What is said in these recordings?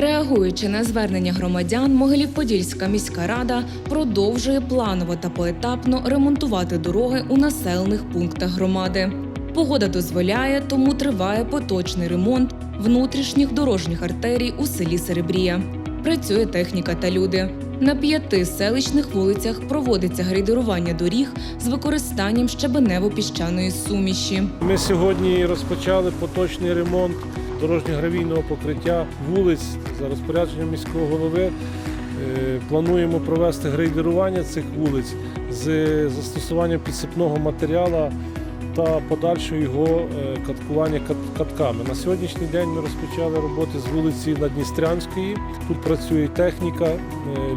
Реагуючи на звернення громадян, Могилів-Подільська міська рада продовжує планово та поетапно ремонтувати дороги у населених пунктах громади. Погода дозволяє, тому триває поточний ремонт внутрішніх дорожніх артерій у селі Серебрія. Працює техніка та люди. На п'яти селищних вулицях проводиться грейдерування доріг з використанням щебенево-піщаної суміші. Ми сьогодні розпочали поточний ремонт дорожньо-гравійного покриття вулиць за розпорядженням міського голови. Е, Плануємо провести грейдерування цих вулиць з застосуванням підсипного матеріалу та подальшого його е, каткування катками. На сьогоднішній день ми розпочали роботи з вулиці Надністрянської. Тут працює техніка, е,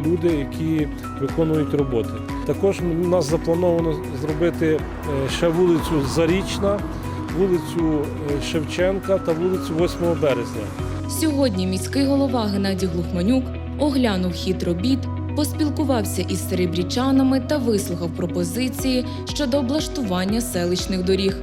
люди, які виконують роботи. Також у нас заплановано зробити ще вулицю Зарічна, вулицю е, Шевченка та вулицю 8 березня. Сьогодні міський голова Геннадій Глухманюк оглянув хід робіт, поспілкувався із серебрічанами та вислухав пропозиції щодо облаштування селищних доріг.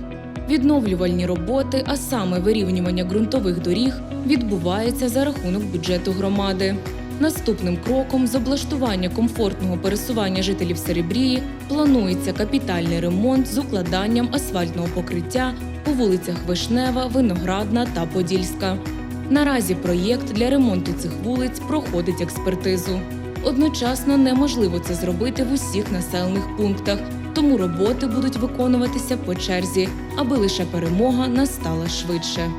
Відновлювальні роботи, а саме вирівнювання ґрунтових доріг, відбуваються за рахунок бюджету громади. Наступним кроком з облаштування комфортного пересування жителів Серебрії планується капітальний ремонт з укладанням асфальтного покриття у вулицях Вишнева, Виноградна та Подільська. Наразі проєкт для ремонту цих вулиць проходить експертизу. Одночасно неможливо це зробити в усіх населених пунктах, тому роботи будуть виконуватися по черзі, аби лише перемога настала швидше.